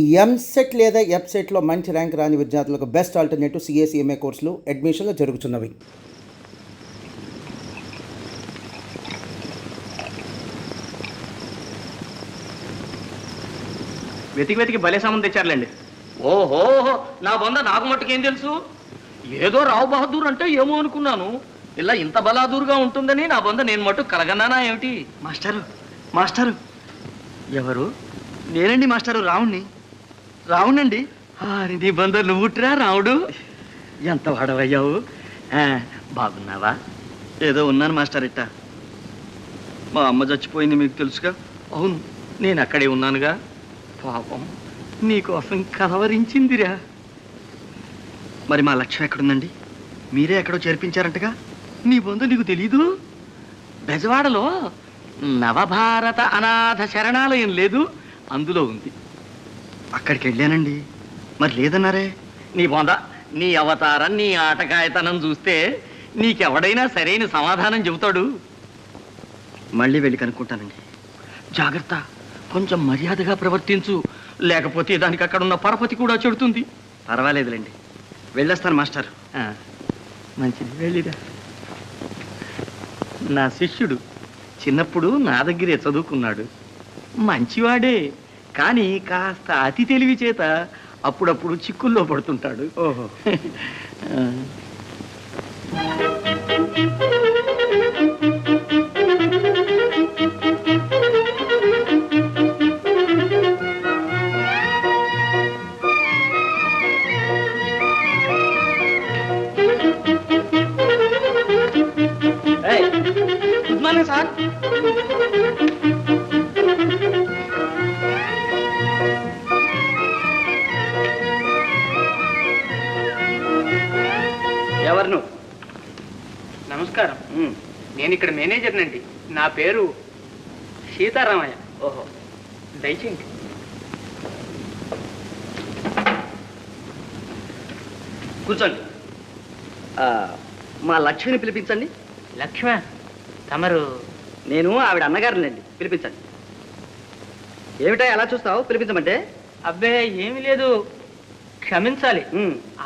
ఈ ఎంసెట్ లేదా ఎఫ్సెట్లో మంచి ర్యాంక్ రాని విద్యార్థులకు బెస్ట్ ఆల్టర్నేటివ్ సిఎస్ఈఎంఏ కోర్సులు అడ్మిషన్లు జరుగుతున్నవి వెతికి వెతికి భలే సామాన్ తెచ్చారులేండి. ఓహో నా బొంద నాకు మట్టుకేం తెలుసు? ఏదో రావు బహదూర్ అంటే ఏమో అనుకున్నాను. ఇలా ఇంత బలాదూరుగా ఉంటుందని నా బొంద నేను మట్టు కలగన్నానా ఏమిటి? మాస్టారు మాస్టారు. ఎవరు? నేనండి మాస్టారు రావుణ్ణి రావునండి. ఆరి నీ బొంద నువ్వుట్రా రావుడు. ఎంత వాడవయ్యావు? బాగున్నావా? ఏదో ఉన్నాను మాస్టర్ ఇట్ట. మా అమ్మ చచ్చిపోయింది మీకు తెలుసుగా? అవును నేను అక్కడే ఉన్నానుగా. పాపం నీకోసం కలవరించిందిరా. మరి మా లక్ష్యం ఎక్కడుందండి? మీరే ఎక్కడో చేర్పించారంటగా? నీ బంధు నీకు తెలీదు? బెజవాడలో నవభారత అనాథ శరణాలయం లేదు అందులో ఉంది. అక్కడికి వెళ్ళానండి. మరి లేదన్నారే? నీ బొంద నీ అవతారం నీ ఆటకాయతనం చూస్తే నీకెవడైనా సరైన సమాధానం చెబుతాడు. మళ్ళీ వెళ్ళి కనుక్కుంటానండి. జాగ్రత్త కొంచెం మర్యాదగా ప్రవర్తించు. లేకపోతే దానికి అక్కడ ఉన్న పరపతి కూడా చెడుతుంది. పర్వాలేదులేండి. వెళ్ళొస్తాను మాస్టర్. మంచిది వెళ్ళిరా. నా శిష్యుడు చిన్నప్పుడు నా దగ్గరే చదువుకున్నాడు. మంచివాడే. కానీ కాస్త అతి తెలివి చేత అప్పుడప్పుడు చిక్కుల్లో పడుతుంటాడు. ఓహో. నమస్కారం. నేను ఇక్కడ మేనేజర్నండి నా పేరు సీతారామయ్య. ఓహో. దయచేయండి. కూర్చోండి. ఆ, మా లక్ష్మిని పిలిపించండి. లక్ష్మ తమరు నేను ఆవిడ అన్నగారులండి పిలిపించండి. ఏమిటా ఎలా చూస్తావు? పిలిపించమంటే? అబ్బే ఏమీ లేదు. క్షమించాలి.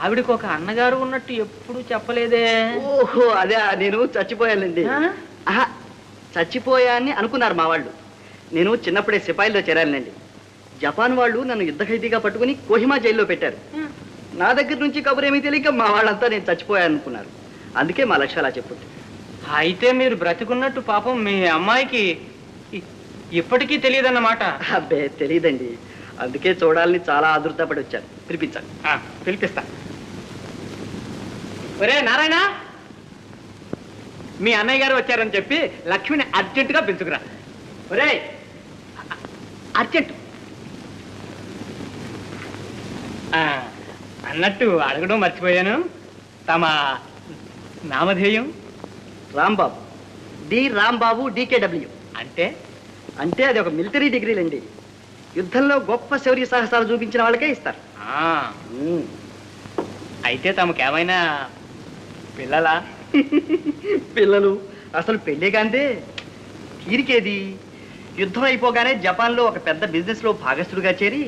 ఆవిడకు ఒక అన్నగారు ఉన్నట్టు ఎప్పుడు చెప్పలేదే. ఓహో అదే నేను చచ్చిపోయానండి చచ్చిపోయాన్ని అనుకున్నారు మా వాళ్ళు. నేను చిన్నప్పుడే సిపాయిల్లో చేరానండి జపాన్ వాళ్ళు నన్ను యుద్ధ ఖైదీగా పట్టుకుని కోహిమా జైల్లో పెట్టారు. నా దగ్గర నుంచి కబురేమీ తెలియక మా వాళ్ళంతా నేను చచ్చిపోయాను అనుకున్నారు అందుకే మా లక్ష్యం అలా చెప్పుంది అయితే మీరు బ్రతికున్నట్టు పాపం మీ అమ్మాయికి ఇప్పటికీ తెలియదన్నమాట. అబ్బే తెలియదండి. అందుకే చూడాలని చాలా ఆదుర్తపడి వచ్చాను పిలిపించండి ఆ, పిలిపిస్తా. ఒరే నారాయణ! మీ అన్నయ్య గారు వచ్చారని చెప్పి లక్ష్మిని అర్జెంటుగా పిలుచుకురా. ఒరే అర్జెంట్. ఆ, అన్నట్టు అడగడం మర్చిపోయాను. తమ నామధేయం? రాంబాబు. డి రాంబాబు డీకేడబ్ల్యూ అంటే? అంటే అది ఒక మిలిటరీ డిగ్రీలండి. యుద్ధంలో గొప్ప శౌర్య సాహసాలు చూపించిన వాళ్ళకే ఇస్తారు. అయితే తమకేమైనా పిల్లలా? పిల్లలు అసలు పెళ్ళే కాందే తీరికేది? యుద్ధం అయిపోగానే జపాన్లో ఒక పెద్ద బిజినెస్లో భాగస్థుడిగా చేరి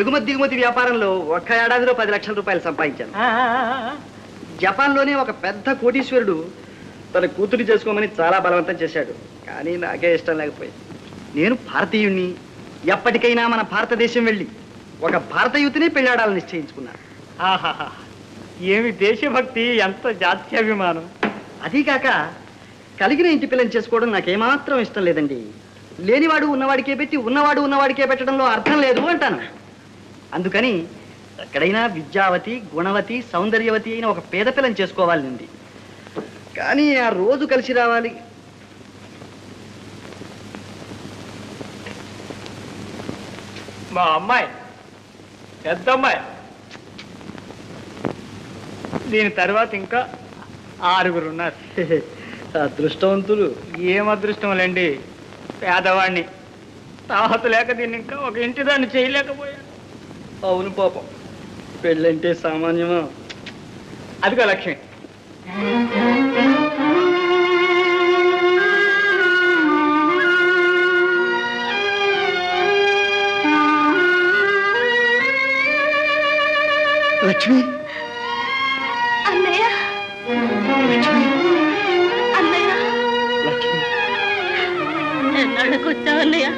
ఎగుమతి దిగుమతి వ్యాపారంలో ఒక్క ఏడాదిలో పది లక్షల రూపాయలు సంపాదించాను. జపాన్లోనే ఒక పెద్ద కోటీశ్వరుడు తన కూతురు చేసుకోమని చాలా బలవంతం చేశాడు. కానీ నాకే ఇష్టం లేకపోయింది. నేను భారతీయుణ్ణి. ఎప్పటికైనా మన భారతదేశం వెళ్ళి ఒక భారత యువతిని పెళ్ళాడాలని నిశ్చయించుకున్నాను ఆహాహా. ఏమి దేశభక్తి ఎంత జాత్యాభిమానం. అదీకాక కలిగిన ఇంటి పిల్లని చేసుకోవడం నాకేమాత్రం ఇష్టం లేదండి. లేనివాడు ఉన్నవాడికే పెట్టి ఉన్నవాడు ఉన్నవాడికే పెట్టడంలో అర్థం లేదు అంటాను. అందుకని ఎక్కడైనా విద్యావతి గుణవతి సౌందర్యవతి అయిన ఒక పేద పిల్లని చేసుకోవాలని ఉంది. కానీ ఆ రోజు కలిసి రావాలి. మా అమ్మాయి పెద్ద అమ్మాయి దీని తర్వాత ఇంకా ఆరుగురు ఉన్నారు అదృష్టవంతులు. ఏం అదృష్టం లేండి? పేదవాడిని తాహత లేక దీన్ని ఇంకా ఒక ఇంటి దాన్ని చేయలేకపోయాను. అవును పాపం. పెళ్ళంటే సామాన్యమా? అదిగో లక్ష్మి. లక్ష్మి? అన్నయ్య. లక్ష్మి? అన్నయ్య. లక్ష్మి? ఎన్నాళ్ళకి వచ్చావు అన్నయ్య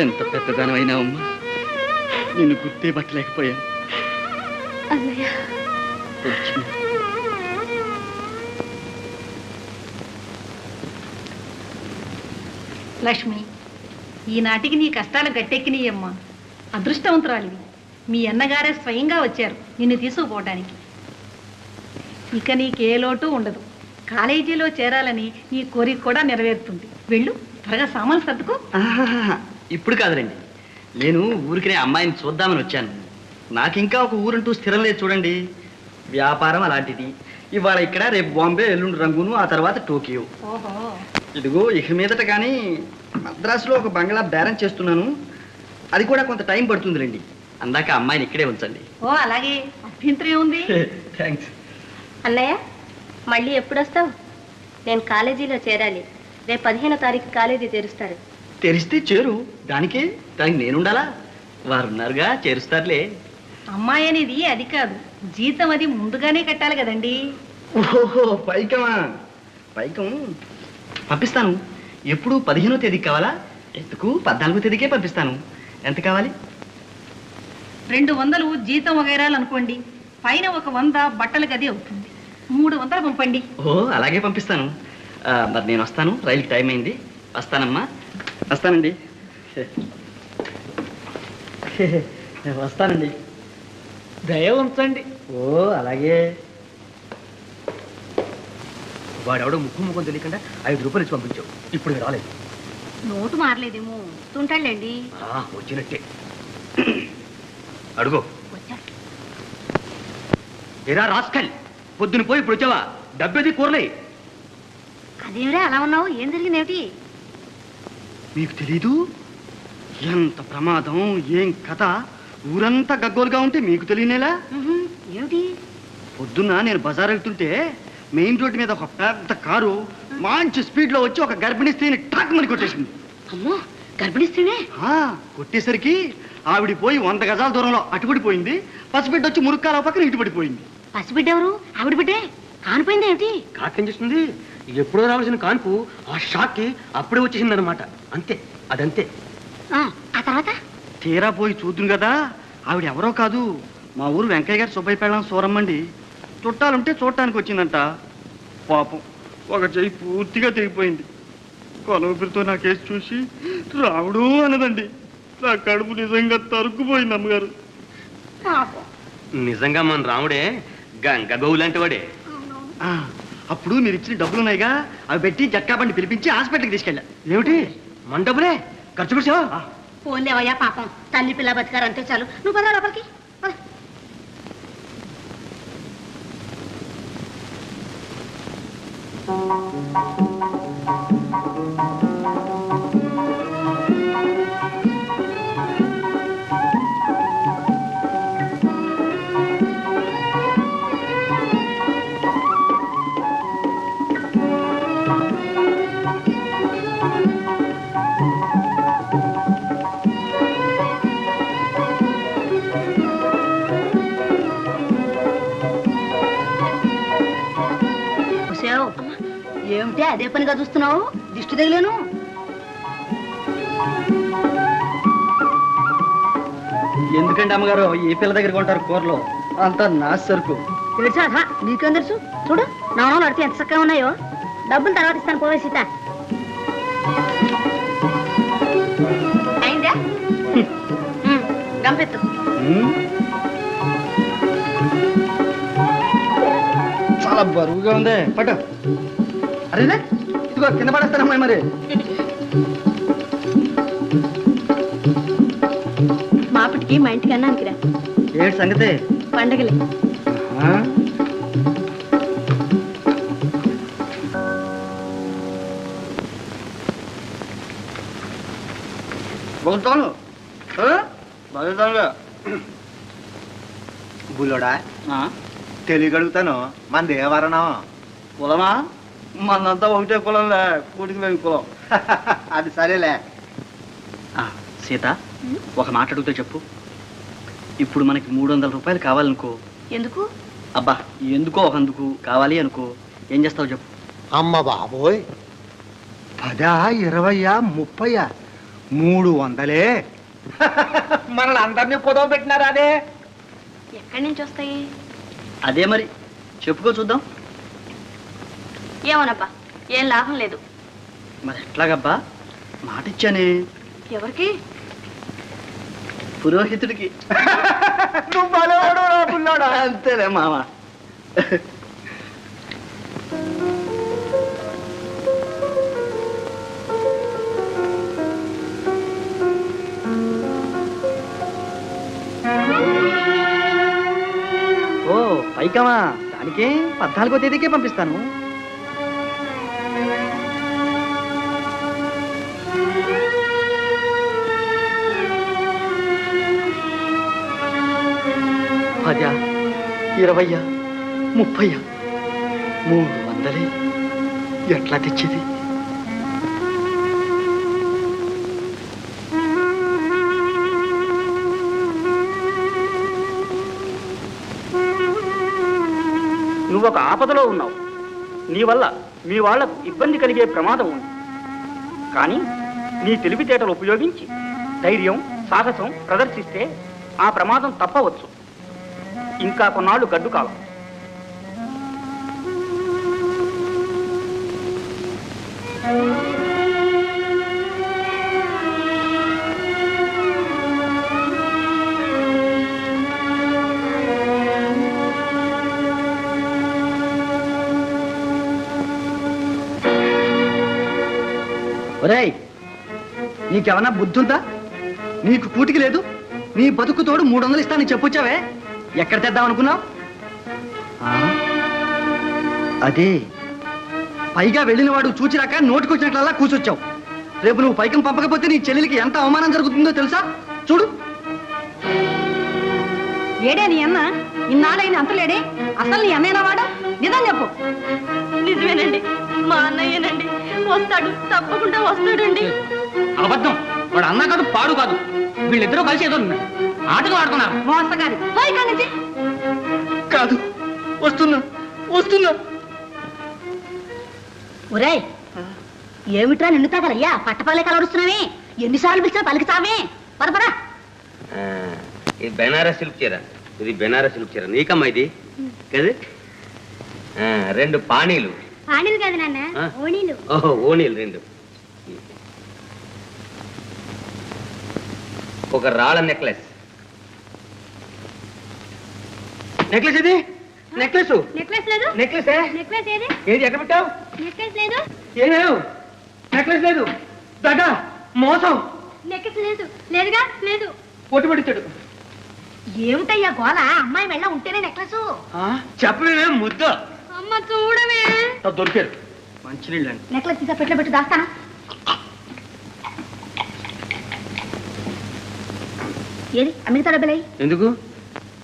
ఎంత పెద్దదానమైనా అమ్మా. నిన్ను గుర్తే పట్టలేకపోయాను అన్నయ్య. లక్ష్మి. లక్ష్మి ఈనాటికి నీ కష్టాలు గట్టెక్కినీయమ్మా. అదృష్టవంతురాలివి. మీ అన్నగారే స్వయంగా వచ్చారు నిన్ను తీసుకుపోవడానికి ఇక నీకే లోటు ఉండదు. కాలేజీలో చేరాలని నీ కోరిక కూడా నెరవేరుతుంది. వెళ్ళు త్వరగా సామాన్లు సర్దుకో. ఇప్పుడు కాదులేండి. నేను ఊరికినే అమ్మాయిని చూద్దామని వచ్చాను. నాకు ఇంకా ఒక ఊరంటూ స్థిరం లేదు చూడండి. వ్యాపారం అలాంటిది. ఇవాళ ఇక్కడ రేపు బాంబే ఎల్లుండి రంగును ఆ తర్వాత టోకియో. ఇదిగో ఇక మీదట కానీ మద్రాసులో ఒక బంగ్లా బేరం చేస్తున్నాను. అది కూడా కొంత టైం పడుతుందిలేండి. అందాక అమ్మాయిని ఇక్కడే ఉంచండి. ఓ అలాగే. అభ్యంతరం ఉంది. థ్యాంక్స్ అన్నయ్య మళ్ళీ ఎప్పుడు వస్తావు నేను కాలేజీలో చేరాలి. రేపు పదిహేనో తారీఖు కాలేజీ తెరుస్తారు తెరిస్తే చేరు. దానికే దానికి నేనుండాలా? వారున్నారుగా చేరుస్తారులే. అమ్మాయి అనేది అది కాదు. జీతం అది ముందుగానే కట్టాలి కదండి. ఓహో పైకమా? పైకం. పంపిస్తాను. ఎప్పుడు పదిహేనో తేదీకి కావాలా? ఎందుకు? పద్నాలుగో తేదీకే పంపిస్తాను. ఎంత కావాలి? రెండు వందలు జీతం వగైరాలు అనుకోండి. పైన ఒక వంద బట్టలకు అది అవుతుంది. మూడు వందలు పంపండి. ఓ అలాగే పంపిస్తాను. ఆ, మరి నేను వస్తాను. రైలుకి టైం అయింది. వస్తానమ్మా. వస్తానండి. వస్తానండి. దయ ఉంచండి. ఓ అలాగే. వాడెవడో ముక్కు ముఖం తెలియకుండా ఐదు రూపాయలు ఇచ్చి పంపించావు. ఇప్పుడు రాలేదు. నోటు మారలేదేమో. వస్తుంటాడులేండి ఆ, వచ్చినట్టే. అడుగు. ఎరా రాస్కల్? పొద్దున పోయి ఇప్పుడు వచ్చావా? డబ్బేది కూరలే. అదేమిరా అలా ఉన్నావు? ఏం జరిగిందేమిటి? మీకు తెలీదు? ఎంత ప్రమాదం ఏం కథ? ఊరంతా గగ్గోలుగా ఉంటే మీకు తెలియనేలా? ఏమిటి? పొద్దున్న నేను బజార్ వెళ్తుంటే మెయిన్ రోడ్డు మీద ఒక పెద్ద కారు మంచి స్పీడ్లో వచ్చి ఒక గర్భిణీ స్త్రీని టాక్ మని కొట్టేసింది. అమ్మో గర్భిణిస్తేనే ఆ, కొట్టేసరికి ఆవిడ పోయి వంద గజాల దూరంలో అటుపడిపోయింది పసిబిడ్డ వచ్చి మురుక్కాల పక్కన ఇటుపడిపోయింది పసిబిడ్డ ఎవరు? ఆవిడ బిడ్డే? కానిపోయింది ఏమిటి? కాకేం చేస్తుంది? ఎప్పుడో రావాల్సిన కాన్పు ఆ షాక్కి అప్పుడే వచ్చేసింది అనమాట అంతే అదంతే. ఆ, తర్వాత? తీరా పోయి చూద్దును కదా ఆవిడ ఎవరో కాదు. మా ఊరు వెంకయ్య గారి సుబ్బయ్య పెళ్ళం సూరమ్మండి. చుట్టాలుంటే చూడటానికి వచ్చిందంట. పాపం ఒక చెయ్యి పూర్తిగా తెగిపోయింది. కొలవపిరితో నా కేసు చూసి రావుడు అన్నదండి. నా కడుపు నిజంగా తరుక్కుపోయింది అమ్మగారు. పాపం. నిజంగా మన రాముడే గంగ గౌ లాంటి వాడే. ఆ, అప్పుడు మీరు ఇచ్చిన డబ్బులు ఉన్నాయిగా అవి పెట్టి జట్కా బండి పిలిపించి హాస్పిటల్కి తీసుకెళ్ళా. ఏమిటి? మన డబ్బులే? ఖర్చు పెట్టావా పోన్లేవయ్యా పాపం. తల్లి పిల్ల బతికారంటే చాలు. నువ్వు పద లోపలికి. పద. పనిగా చూస్తున్నావు? దిష్టి తగిలేను. ఎందుకంటే అమ్మగారు? ఈ పిల్ల దగ్గర కొంటారు కూరలో. అంతా నా సరుకు. తెలుసా నీకేం తెలుసు? చూడు నాన్నలు నడితే ఎంత చక్కగా ఉన్నాయో. డబ్బులు తర్వాత ఇస్తాను పోవే సీత. అయిందా? గంపెత్తు. చాలా బరువుగా ఉంది. పట్టు. అరే ఇదిగో కింద పడేస్తానమ్మా మరి. మాపటికి మా ఇంటికి అన్నానికి రా ఏడు సంగతి? పండగలే. ఆ? బోల్తాను బోల్తానుగా బుల్లోడా? తెలియగలుగుతాను. మన దేవరణం కులమా? మనంతా ఒకటే కులంలే కూటికి లేని కులం. అది సరేలే. ఆ, సీత ఒక మాట అడిగితే చెప్పు. ఇప్పుడు మనకి మూడు వందల రూపాయలు కావాలనుకో. ఎందుకు? అబ్బా ఎందుకో ఒక అందుకు కావాలి అనుకో. ఏం చేస్తావు చెప్పు. అమ్మ బాబోయ్ పదా ఇరవయ్యా ముప్పయ్యా మూడు వందలే మనల్ని అందరినీ పొదవ పెట్టినారా అదే? ఎక్కడి నుంచి వస్తాయి? అదే మరి. చెప్పుకో చూద్దాం. ఏమోనబ్బా ఏం లాభం లేదు. మరి ఎట్లాగబ్బా? మాట ఇచ్చానే ఎవరికి? పురోహితుడికి. అంతేలే మామ. ఓ పైకమా? దానికే పద్నాలుగో తేదీకే పంపిస్తాను. పదా ఇరవయ్యా ముప్పయ్యా మూడు వందలే. ఎట్లా తెచ్చేది? నువ్వు ఒక ఆపదలో ఉన్నావు. నీ వల్ల మీ వాళ్ళకు ఇబ్బంది కలిగే ప్రమాదం ఉంది. కానీ నీ తెలివితేటలు ఉపయోగించి ధైర్యం సాహసం ప్రదర్శిస్తే ఆ ప్రమాదం తప్పవచ్చు. ఇంకా కొన్నాళ్ళు గడ్డు కాలం. ఒరేయ్ నీకేమన్నా బుద్ధి ఉందా నీకు పూటికి లేదు నీ బతుకు తోడు మూడు వందలు ఇస్తానని చెప్పొచ్చావే? ఎక్కడ తెద్దాం అనుకున్నావు? అదే. పైగా వెళ్ళిన వాడు చూచిరాక నోటికొచ్చినట్లల్లా కూర్చొచ్చావు రేపు నువ్వు పైకం పంపకపోతే నీ చెల్లెలికి ఎంత అవమానం జరుగుతుందో తెలుసా? చూడు. ఏడే నీ అన్న? ఇన్నాళ్ళైన అంతలేడే అసలు నీ అన్నయ్యనా వాడు? నిజం చెప్పు. నిజమేనండి. మా అన్నయ్యనండి. వస్తాడు. తప్పకుండా వస్తాడండి. అబద్ధం. వాడు అన్నా కాదు పాడు కాదు. వీళ్ళిద్దరూ కలిసి ఏదో ఆటలు ఆడుతున్నారు. మోసగారి కాదు వస్తున్నా వస్తున్నా. ఒరేయ్ ఏమిట్రా నిన్ను తగలయ్యా? పట్టపల్లె కలవరుస్తున్నావే. ఎన్నిసార్లు పిలిచినా పలికితావే పరపరా ఇది బెనారస్ సిల్క్ చీర. ఇది బెనారస్ సిల్క్ చీర. నీకమ్మా ఇది? కదా? ఆ, రెండు పానీలు పాణిలు కాదు నాన్న? ఓణీలు. ఓహో ఓణీలు రెండు. ఒక రాళ్ళ నెక్లెస్. నెక్లెస్ ఇది? నెక్లెస్ నెక్లెస్ లేదు. నెక్లెస్ నెక్లెస్ ఏది? ఏది ఎక్కడ పెట్టావు నెక్లెస్ లేదు. ఏమేవు నెక్లెస్ లేదు. దగ్గ మోసం. నెక్లెస్ లేదు. లేదుగా? లేదు. పొట్టు పడిచాడు ఏమిటయ్యా గోల? అమ్మాయి వెళ్ళ ఉంటేనే నెక్లెస్ చెప్పలేమే ముద్ద. అమ్మ చూడవే. దొరికారు. మంచినీళ్ళండి. నెక్లెస్ తీసా పెట్లో పెట్టి దాస్తాను. ఏది? అమెరికా డబ్బులై ఎందుకు?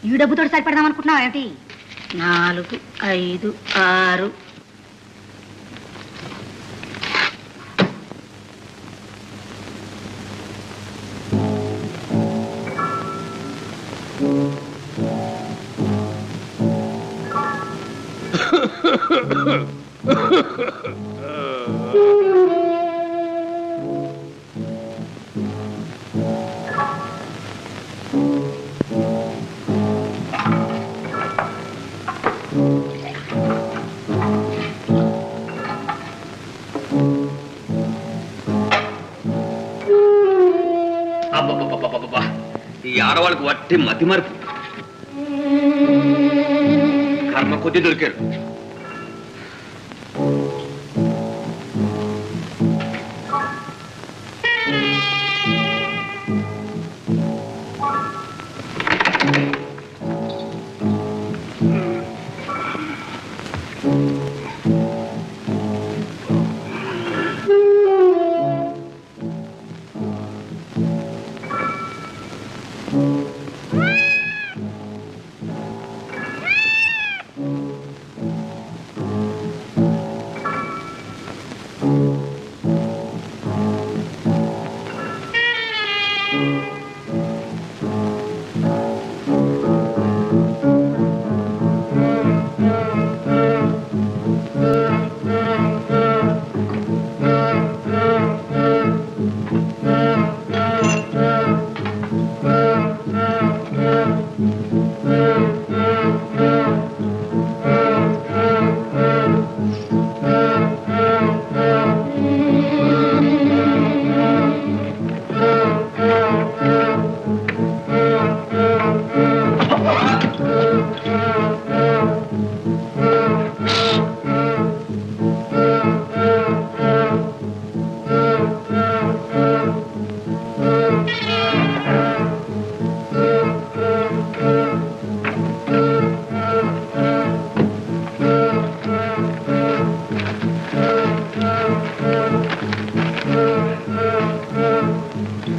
ఈ డబ్బుతో సరిపెడదాం అనుకుంటున్నావు ఏమిటి? నాలుగు ఐదు ఆరు ఆడవాళ్ళకి వట్టి మతి మరుపు కర్మ కొద్ది దొరికారు. Música